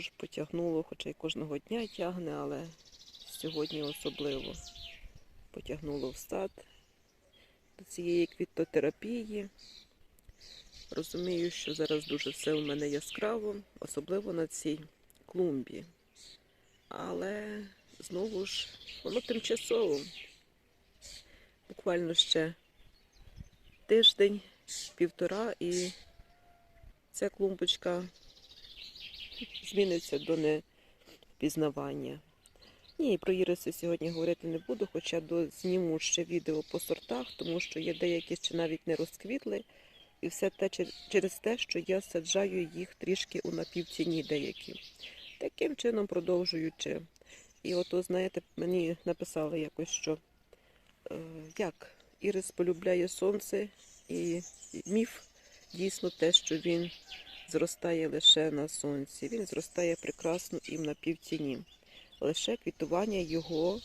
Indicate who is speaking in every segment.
Speaker 1: ж потягнуло, хоча й кожного дня тягне, але сьогодні особливо потягнуло в сад до цієї квітотерапії. Розумію, що зараз дуже все у мене яскраво, особливо на цій клумбі. Але знову ж воно тимчасово. Буквально ще тиждень, півтора, і ця клумбочка зміниться до невпізнавання. Ні, про іриси сьогодні говорити не буду, хоча зніму ще відео по сортах, тому що є деякі ще навіть не розквітли. І все те через те, що я саджаю їх трішки у напівтіні деякі. Таким чином продовжуючи. І ото, знаєте, мені написали якось, що е, як Ірис полюбляє сонце, і міф дійсно те, що він зростає лише на сонці. Він зростає прекрасно і в напівтіні. Лише квітування його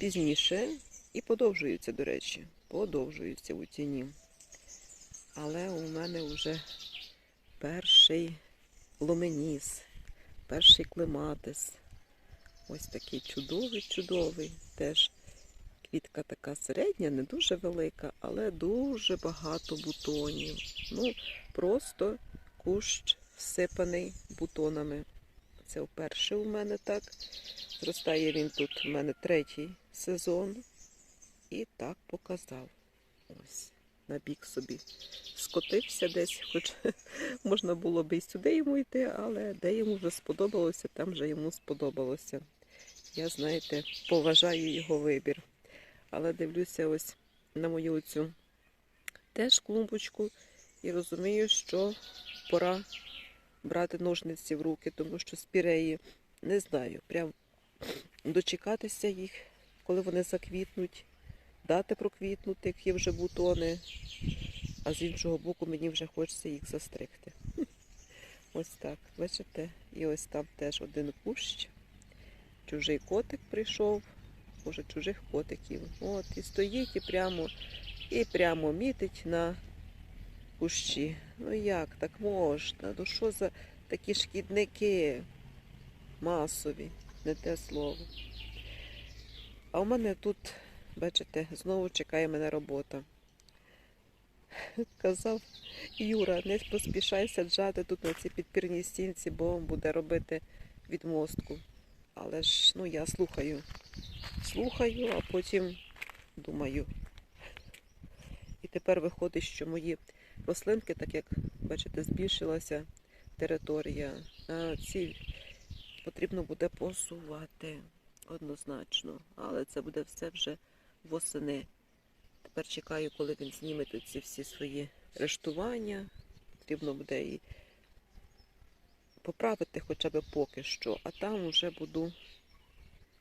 Speaker 1: пізніше і подовжується, до речі, подовжується у тіні. Але у мене вже перший ломеніс, перший клематис. Ось такий чудовий, чудовий. Теж квітка така середня, не дуже велика, але дуже багато бутонів. Ну, просто кущ всипаний бутонами. Це вперше у мене так. Зростає він тут у мене третій сезон. І так показав. Ось, на бік собі скотився десь, хоч можна було би і сюди йому йти, але де йому вже сподобалося, там вже йому сподобалося. Я, знаєте, поважаю його вибір. Але дивлюся ось на мою цю теж клумбочку і розумію, що пора брати ножниці в руки, тому що спіреї не знаю, прям дочекатися їх, коли вони заквітнуть, дати проквітнути, як є вже бутони, а з іншого боку мені вже хочеться їх застригти. Ось так, бачите, і ось там теж один кущ. Чужий котик прийшов, може чужих котиків. От, і стоїть і прямо, і прямо мітить на кущі. Ну як так можна? Ну що за такі шкідники масові, не те слово. А у мене тут, бачите, знову чекає мене робота. Казав Юра, не поспішай саджати тут на цій підпірній стінці, бо буде робити відмостку. Але ж ну я слухаю, слухаю, а потім думаю. І тепер виходить, що мої рослинки, так як бачите, збільшилася територія. А ці потрібно буде посувати однозначно. Але це буде все вже восени. Тепер чекаю, коли він зніме тут ці всі свої рештування. Потрібно буде і поправити хоча б поки що, а там вже буду,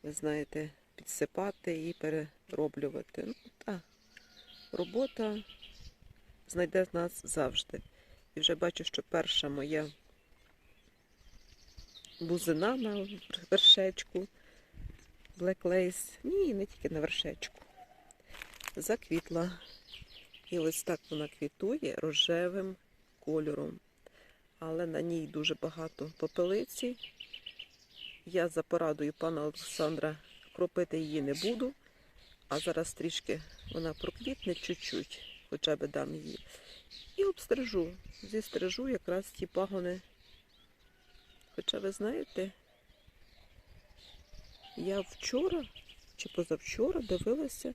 Speaker 1: ви знаєте, підсипати і перероблювати. Ну, так, робота знайде нас завжди. І вже бачу, що перша моя бузина на вершечку, Black Lace, ні, не тільки на вершечку, заквітла. І ось так вона квітує рожевим кольором. Але на ній дуже багато попелиці. Я за порадою пана Олександра кропити її не буду. А зараз трішки вона проквітне чуть-чуть, хоча б дам її. І обстрижу. Зістрижу якраз ті пагони. Хоча ви знаєте, я вчора чи позавчора дивилася,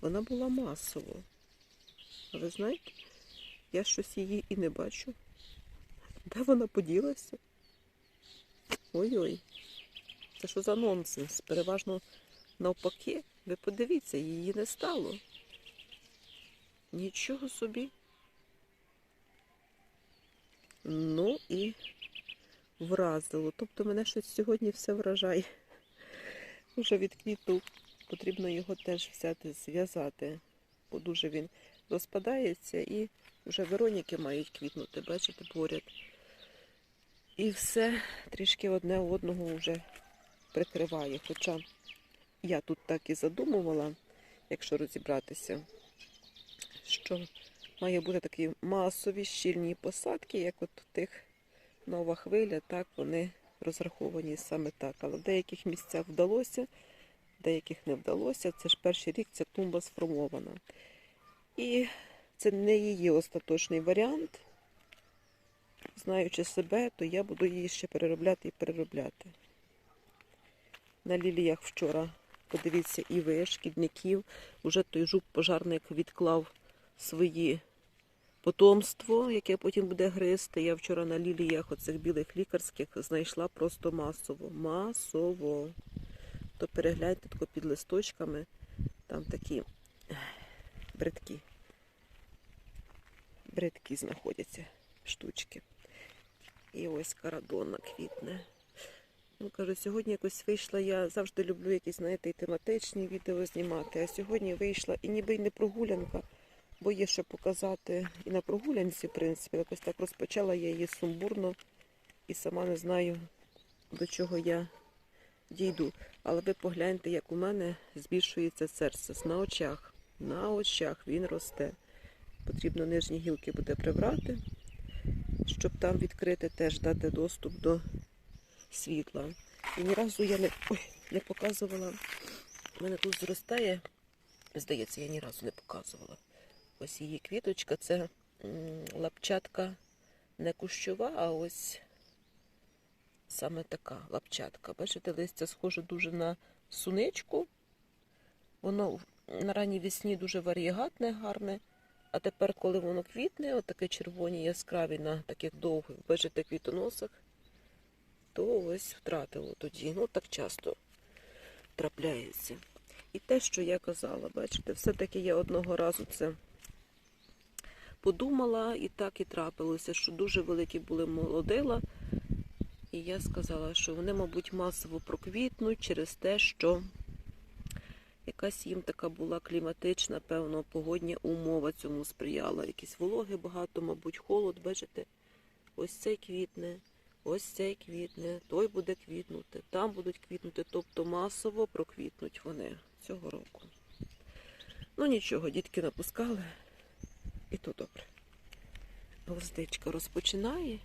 Speaker 1: вона була масово. А ви знаєте, я щось її і не бачу. Де вона поділася? Ой-ой. Це що за нонсенс? Переважно навпаки. Ви подивіться, її не стало. Нічого собі. Ну і вразило. Тобто мене щось сьогодні все вражає. Уже від квіту потрібно його теж взяти, зв'язати, бо дуже він розпадається і вже Вероніки мають квітнути, бачите, поряд. І все трішки одне одного вже прикриває. Хоча я тут так і задумувала, якщо розібратися, що має бути такі масові щільні посадки, як от у тих нова хвиля, так вони розраховані саме так. Але в деяких місцях вдалося, в деяких не вдалося. Це ж перший рік ця тумба сформована. І це не її остаточний варіант. Знаючи себе, то я буду її ще переробляти і переробляти. На ліліях вчора, подивіться, і ви, шкідників, уже той жук пожарник відклав свої потомство, яке потім буде гризти. Я вчора на ліліях оцих білих лікарських знайшла просто масово. Масово. То перегляньте тако під листочками, там такі бридкі. Бридкі знаходяться штучки. І ось карадонна квітне. Ну, кажу, сьогодні якось вийшла, я завжди люблю якісь, знаєте, і тематичні відео знімати. А сьогодні вийшла і ніби й не прогулянка, бо є що показати і на прогулянці, в принципі, якось так розпочала я її сумбурно і сама не знаю, до чого я дійду. Але ви погляньте, як у мене збільшується серце на очах. На очах він росте. Потрібно нижні гілки буде прибрати, щоб там відкрити теж дати доступ до світла. І ні разу я не, ой, не показувала. У мене тут зростає, здається, я ні разу не показувала. Ось її квіточка, це лапчатка не кущова, а ось саме така лапчатка. Бачите, листя схоже дуже на суничку. Воно на ранній весні дуже варієгатне, гарне. А тепер, коли воно квітне, отаке червоні яскраві на таких довгих, бачите, квітоносах, то ось втратило тоді. Ну, так часто трапляється. І те, що я казала, бачите, все-таки я одного разу це подумала, і так і трапилося, що дуже великі були молодила. І я сказала, що вони, мабуть, масово проквітнуть через те, що якась їм така була кліматична, певно, погодня умова цьому сприяла. Якісь вологи багато, мабуть, холод, бачите, ось цей квітне, ось цей квітне, той буде квітнути, там будуть квітнути, тобто масово проквітнуть вони цього року. Ну нічого, дітки напускали, і то добре. Гвоздичка розпочинає.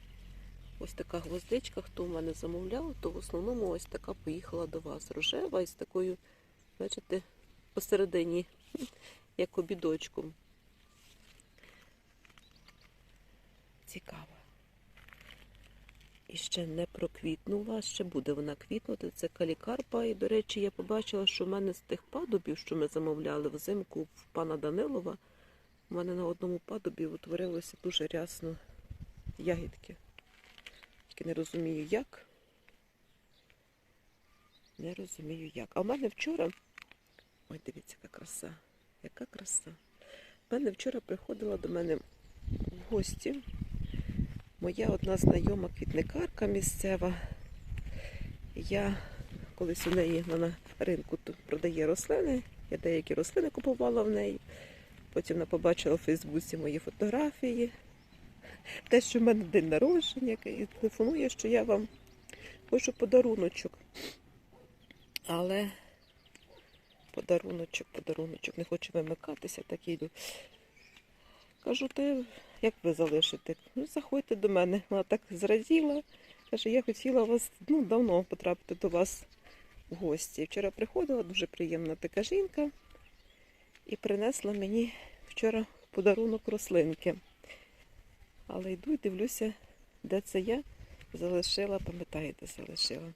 Speaker 1: Ось така гвоздичка, хто в мене замовляв, то в основному ось така поїхала до вас. Рожева із такою, бачите, посередині, як обідочком. Цікаво. І ще не проквітнула, ще буде вона квітнути. Це калікарпа. І, до речі, я побачила, що в мене з тих падубів, що ми замовляли взимку в пана Данилова, у мене на одному падубі утворилося дуже рясно ягідки. Тільки не розумію як. Не розумію як. А в мене вчора. Ой, дивіться, яка краса. Яка краса. В мене вчора приходила до мене в гості моя одна знайома квітникарка місцева. Я колись у неї на ринку продає рослини. Я деякі рослини купувала в неї. Потім вона побачила у Фейсбуці мої фотографії. Те, що в мене день народження, і телефонує, що я вам хочу подаруночок. Але подаруночок, подаруночок, не хочу вимикатися, так йду. Кажу, ти як ви залишите? Ну, заходьте до мене. Вона так зраділа. Каже, я хотіла вас ну, давно потрапити до вас в гості. Вчора приходила дуже приємна така жінка і принесла мені вчора подарунок рослинки. Але йду і дивлюся, де це я залишила, пам'ятаєте, залишила.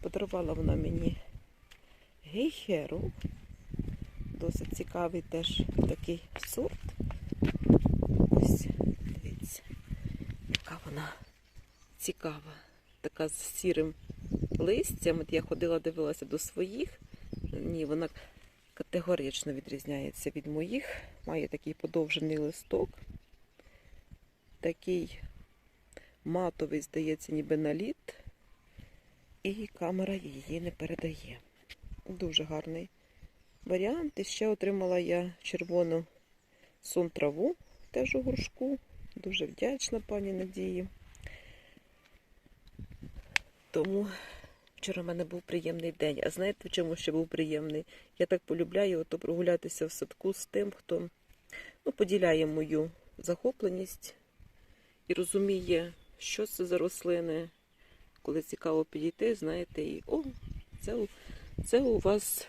Speaker 1: Подарувала вона мені гейхеру. Досить цікавий теж такий сорт. Ось, дивіться, яка вона цікава. Така з сірим листям. От я ходила, дивилася до своїх. Ні, вона категорично відрізняється від моїх. Має такий подовжений листок. Такий матовий, здається, ніби наліт. І камера її не передає. Дуже гарний варіант. І ще отримала я червону сон траву теж у горшку. Дуже вдячна пані Надії. Тому вчора в мене був приємний день. А знаєте, в чому ще був приємний? Я так полюбляю ото прогулятися в садку з тим, хто ну, поділяє мою захопленість і розуміє, що це за рослини. Коли цікаво підійти, знаєте, і о, це, це у вас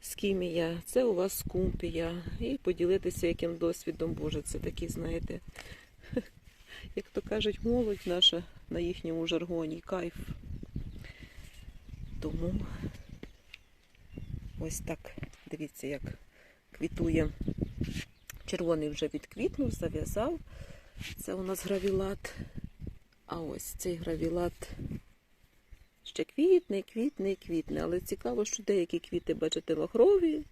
Speaker 1: скімія, це у вас скумпія. І поділитися яким досвідом, Боже, це такі, знаєте, як то кажуть, молодь наша на їхньому жаргоні, кайф. Тому ось так, дивіться, як квітує. Червоний вже відквітнув, зав'язав. Це у нас гравілат. А ось цей гравілат ще квітне, квітне, квітне. Але цікаво, що деякі квіти, бачите, махрові.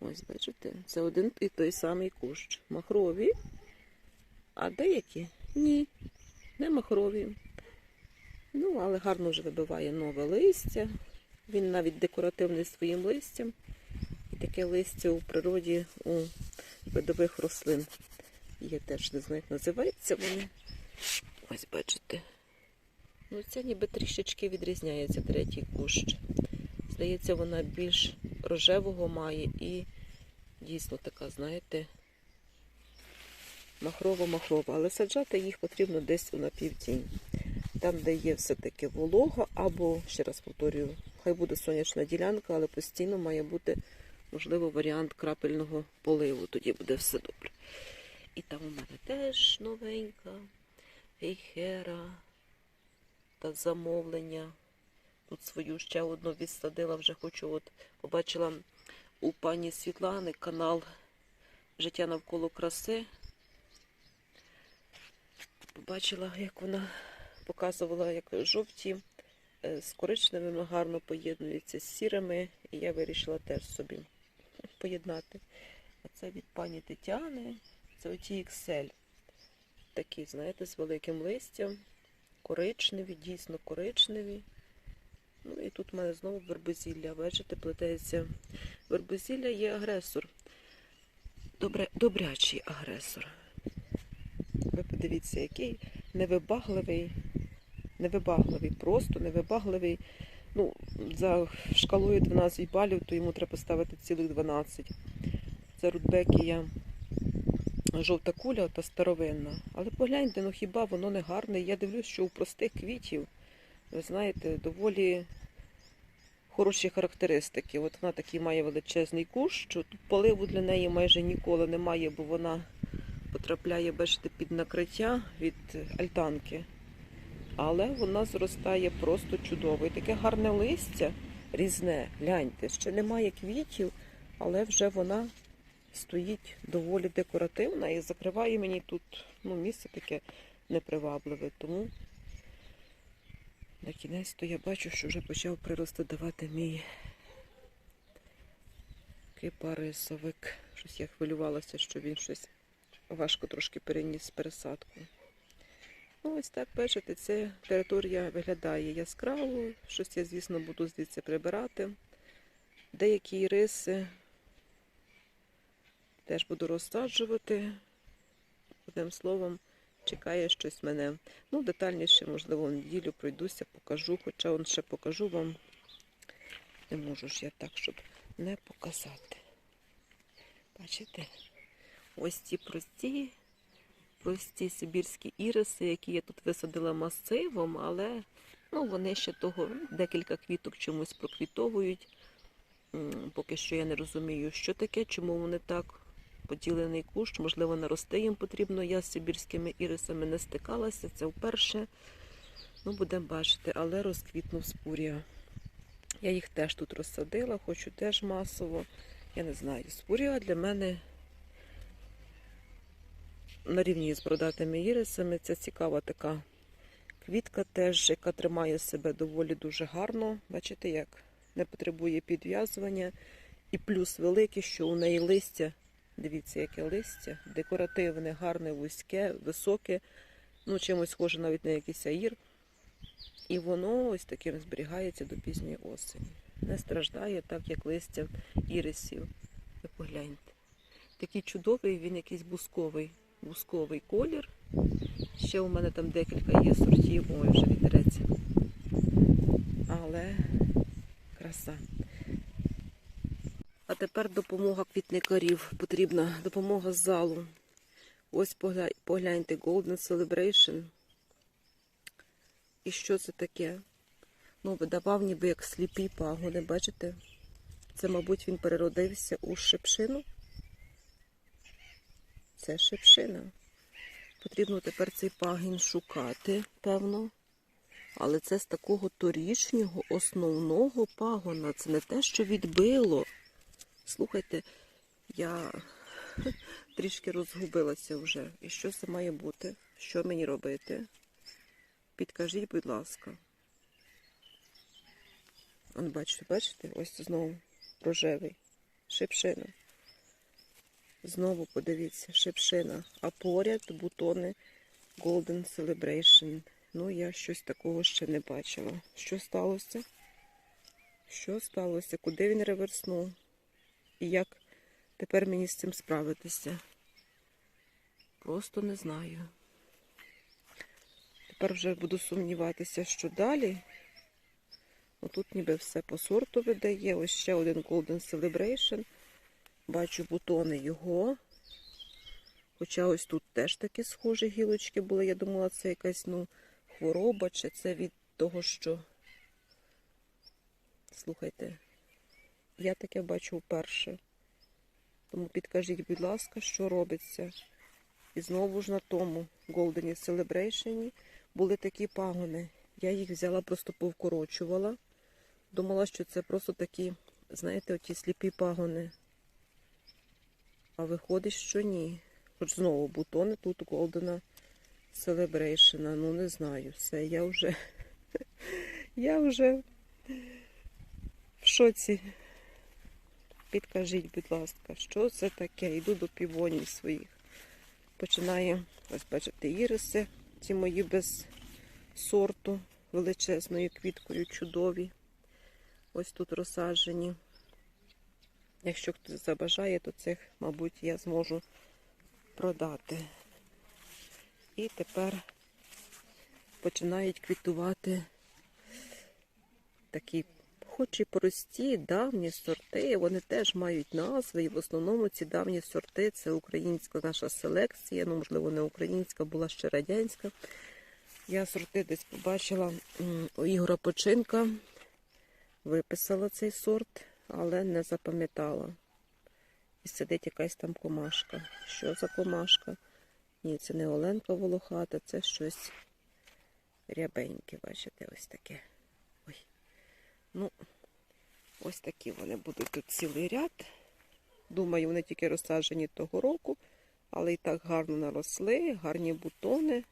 Speaker 1: Ось, бачите, це один і той самий кущ. Махрові, а деякі ні, не махрові. Ну, але гарно вже вибиває нове листя. Він навіть декоративний своїм листям. І таке листя у природі у видових рослин є теж, не знаю, як називаються вони. Ось бачите. Ну, ця ніби трішечки відрізняється третій кущ. Здається, вона більш рожевого має і дійсно така, знаєте, махрово-махрова. Але саджати їх потрібно десь у напівтінь. Там, де є все-таки волога, або, ще раз повторюю, хай буде сонячна ділянка, але постійно має бути, можливо, варіант крапельного поливу. Тоді буде все добре. І там у мене теж новенька гейхера та замовлення. Тут свою ще одну відсадила, вже хочу, от побачила у пані Світлани канал Життя навколо краси. Побачила, як вона показувала, як жовті е, з коричневими гарно поєднуються з сірими, і я вирішила теж собі поєднати. А це від пані Тетяни, це оті XL. Такі, знаєте, з великим листям, коричневі, дійсно коричневі. Ну і тут в мене знову вербозілля. Бачите, плететься. Вербозілля є агресор. Добре, добрячий агресор. Ви подивіться, який невибагливий, невибагливий, просто невибагливий. Ну, за шкалою 12 балів, то йому треба ставити цілих 12. Це рудбекія жовта куля та старовинна. Але погляньте, ну хіба воно не гарне? Я дивлюсь, що у простих квітів, ви знаєте, доволі хороші характеристики. От вона такий має величезний кущ, що тут поливу для неї майже ніколи немає, бо вона потрапляє, бачите, під накриття від альтанки. Але вона зростає просто чудово. І таке гарне листя різне. Гляньте, ще немає квітів, але вже вона стоїть доволі декоративна і закриває мені тут ну, місце таке непривабливе. Тому на кінець то я бачу, що вже почав прирости давати мій кипарисовик. Щось я хвилювалася, що він щось важко трошки переніс пересадку. Ну, ось так, бачите, ця територія виглядає яскраво. Щось я, звісно, буду звідси прибирати. Деякі риси теж буду розсаджувати. Одним словом, чекає щось мене. Ну, детальніше, можливо, в неділю пройдуся, покажу, хоча он ще покажу вам. Не можу ж я так, щоб не показати. Бачите? Ось ці прості, прості сибірські іриси, які я тут висадила масивом, але ну, вони ще того декілька квіток чомусь проквітовують. Поки що я не розумію, що таке, чому вони так поділений кущ, можливо, нарости їм потрібно. Я з сибірськими ірисами не стикалася, це вперше. Ну, будемо бачити, але розквітнув спурія. Я їх теж тут розсадила, хочу теж масово. Я не знаю, спурія для мене на рівні з бродатими ірисами. Це цікава така квітка теж, яка тримає себе доволі дуже гарно. Бачите, як не потребує підв'язування. І плюс великий, що у неї листя, дивіться, яке листя, декоративне, гарне, вузьке, високе, ну чимось схоже навіть на якийсь аїр. І воно ось таким зберігається до пізньої осені. Не страждає так, як листя ірисів. Ви погляньте. Такий чудовий, він якийсь бусковий, бусковий колір. Ще у мене там декілька є сортів, ой, вже вітереться. Але краса. А тепер допомога квітникарів. Потрібна допомога з залу. Ось погляньте Golden Celebration. І що це таке? Ну, видавав ніби як сліпі пагони, бачите? Це, мабуть, він переродився у шипшину. Це шипшина. Потрібно тепер цей пагін шукати, певно. Але це з такого торішнього основного пагона. Це не те, що відбило. Слухайте, я трішки розгубилася вже. І що це має бути? Що мені робити? Підкажіть, будь ласка. Бачите, бачите? Ось знову рожевий. Шипшина. Знову подивіться, шипшина. А поряд бутони Golden Celebration. Ну, я щось такого ще не бачила. Що сталося? Що сталося? Куди він реверснув? І як тепер мені з цим справитися? Просто не знаю. Тепер вже буду сумніватися, що далі. Отут ніби все по сорту видає. Ось ще один Golden Celebration. Бачу бутони його. Хоча ось тут теж такі схожі гілочки були. Я думала, це якась ну, хвороба, чи це від того, що. Слухайте, я таке бачу вперше. Тому підкажіть, будь ласка, що робиться. І знову ж на тому Golden Celebration були такі пагони. Я їх взяла, просто повкорочувала. Думала, що це просто такі, знаєте, оті сліпі пагони. А виходить, що ні. Хоч знову бутони тут Golden Celebration. Ну не знаю. Все, я вже. Я вже в шоці. Підкажіть, будь ласка, що це таке? Йду до півоній своїх. Починає, ось бачите, іриси, ці мої без сорту, величезною квіткою, чудові. Ось тут розсаджені. Якщо хтось забажає, то цих, мабуть, я зможу продати. І тепер починають квітувати такі, хоч і прості, давні сорти. Вони теж мають назви. І в основному ці давні сорти це українська наша селекція. Ну, можливо, не українська, була ще радянська. Я сорти десь побачила у Ігора Починка. Виписала цей сорт, але не запам'ятала. І сидить якась там комашка. Що за комашка? Ні, це не Оленка волохата, це щось рябеньке, бачите, ось таке. Ой. Ну, ось такі вони будуть тут цілий ряд. Думаю, вони тільки розсаджені того року, але і так гарно наросли, гарні бутони.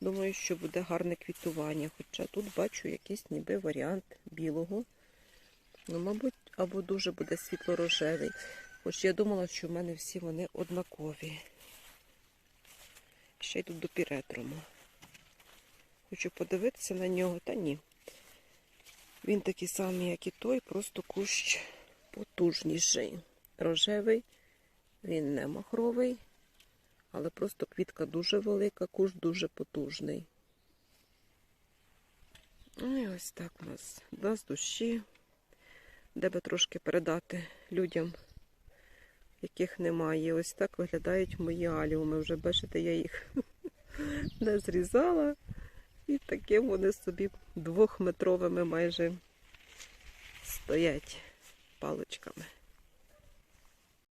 Speaker 1: Думаю, що буде гарне квітування. Хоча тут бачу якийсь ніби варіант білого. Ну, мабуть, або дуже буде світло-рожевий. Хоч я думала, що в мене всі вони однакові. Ще йдуть до піретрому. Хочу подивитися на нього, та ні. Він такий самий, як і той, просто кущ потужніший. Рожевий, він не махровий, але просто квітка дуже велика, кущ дуже потужний. Ну і ось так у нас. Два з душі. Де би трошки передати людям, яких немає. Ось так виглядають мої аліуми. Вже бачите, я їх не зрізала. І таким вони собі двохметровими майже стоять паличками.